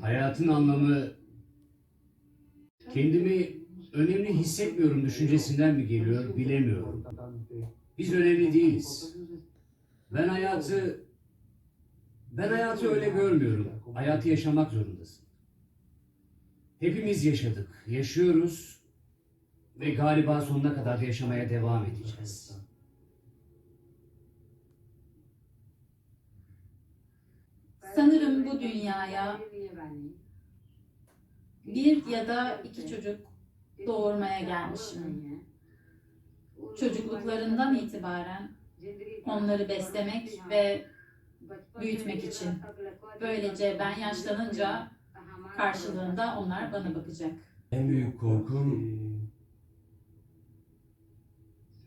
Hayatın anlamı kendimi önemli hissetmiyorum düşüncesinden mi geliyor bilemiyorum. Biz önemli değiliz. Ben hayatı ben hayatı öyle görmüyorum. Hayatı yaşamak zorundasın. Hepimiz yaşadık, yaşıyoruz ve galiba sonuna kadar da yaşamaya devam edeceğiz. Sanırım bu dünyaya bir ya da iki çocuk doğurmaya gelmişim. Çocukluklarından itibaren onları beslemek ve büyütmek için. Böylece ben yaşlanınca karşılığında onlar bana bakacak. En büyük korkum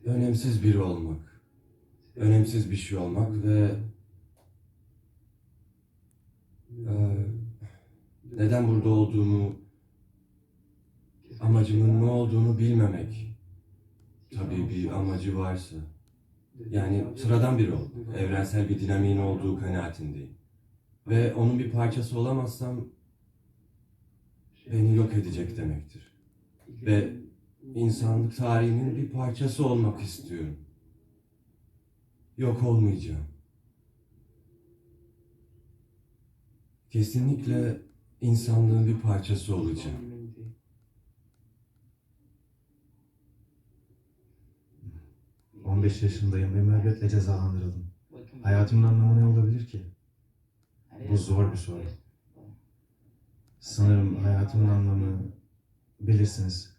önemsiz biri olmak. Önemsiz bir şey olmak ve neden burada olduğumu, amacımın ne olduğunu bilmemek. Tabii bir amacı varsa. Yani sıradan biri ol. Evrensel bir dinamiğin olduğu kanaatindeyim. Ve onun bir parçası olamazsam beni yok edecek demektir. Ve insanlık tarihinin bir parçası olmak istiyorum. Yok olmayacağım. Kesinlikle insanlığın bir parçası olacağım. Hı. 15 yaşındayım ve müebbetle cezalandırıldım. Hayatımın anlamı ne olabilir ki? Bu zor bir soru. Sanırım hayatımın anlamı bilirsiniz.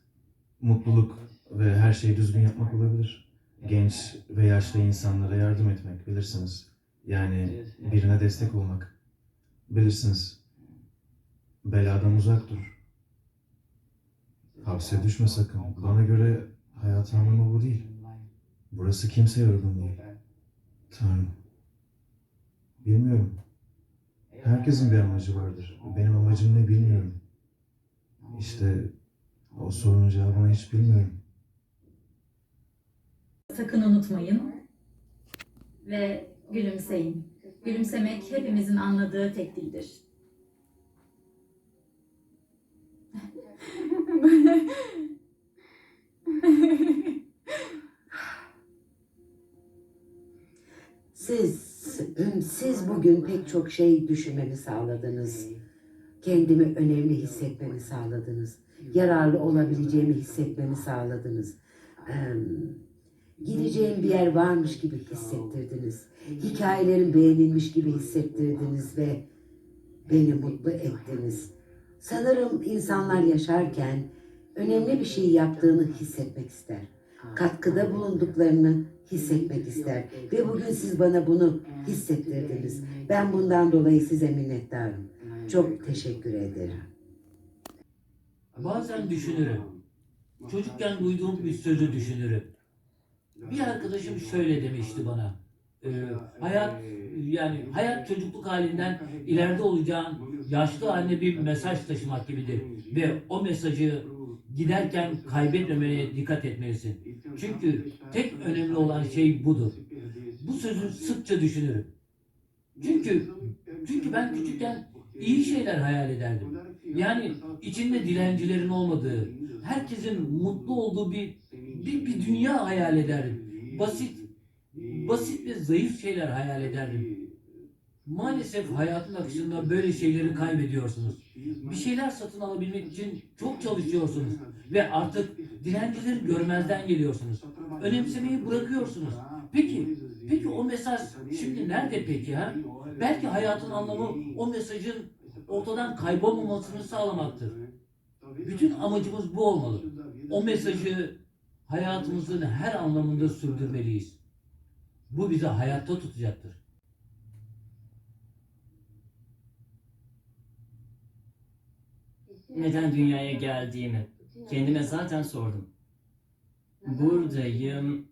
Mutluluk ve her şeyi düzgün yapmak olabilir. Genç ve yaşlı insanlara yardım etmek bilirsiniz. Yani birine destek olmak. Bilirsiniz. Beladan uzak dur. Hapse düşme sakın. Bana göre hayatın anlamı bu değil. Burası kimseye uygun değil. Tanrım. Bilmiyorum. Herkesin bir amacı vardır. Benim amacım ne bilmiyorum. İşte o sorunun cevabını hiç bilmiyorum. Sakın unutmayın ve gülümseyin. Gülümsemek hepimizin anladığı tek dildir. Siz, siz bugün pek çok şey düşünmemi sağladınız. Kendimi önemli hissetmemi sağladınız. Yararlı olabileceğimi hissetmemi sağladınız. Gideceğim bir yer varmış gibi hissettirdiniz. Hikayelerim beğenilmiş gibi hissettirdiniz ve beni mutlu ettiniz. Sanırım insanlar yaşarken önemli bir şey yaptığını hissetmek ister. Katkıda bulunduklarını hissetmek ister. Ve bugün siz bana bunu hissettirdiniz. Ben bundan dolayı size minnettarım. Çok teşekkür ederim. Bazen düşünürüm. Çocukken duyduğum bir sözü düşünürüm. Bir arkadaşım şöyle demişti bana. Ee, hayat yani hayat çocukluk halinden ileride olacağın yaşlı haline bir mesaj taşımak gibidir. Ve o mesajı giderken kaybetmemeye dikkat etmelisin. Çünkü tek önemli olan şey budur. Bu sözü sıkça düşünürüm. Çünkü çünkü ben küçükken iyi şeyler hayal ederdim. Yani içinde dilencilerin olmadığı, herkesin mutlu olduğu bir bir, bir dünya hayal ederdim. Basit, basit ve zayıf şeyler hayal ederdim. Maalesef hayatın akışında böyle şeyleri kaybediyorsunuz. Bir şeyler satın alabilmek için çok çalışıyorsunuz ve artık dilencileri görmezden geliyorsunuz. Önemsemeyi bırakıyorsunuz. Peki, peki o mesaj şimdi nerede peki ha? Belki hayatın anlamı o mesajın ortadan kaybolmamasını sağlamaktır. Bütün amacımız bu olmalı. O mesajı hayatımızın her anlamında sürdürmeliyiz. Bu bizi hayatta tutacaktır. neden dünyaya geldiğimi kendime zaten sordum. Buradayım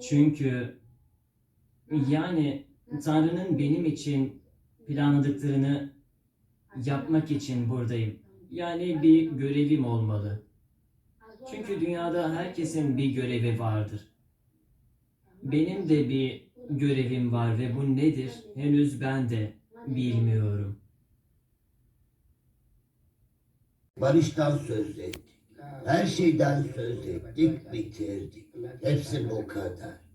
çünkü yani Tanrı'nın benim için planladıklarını yapmak için buradayım. Yani bir görevim olmalı. Çünkü dünyada herkesin bir görevi vardır. Benim de bir görevim var ve bu nedir henüz ben de bilmiyorum. Barıştan söz ettik. Her şeyden söz ettik, bitirdik. Hepsi bu kadar.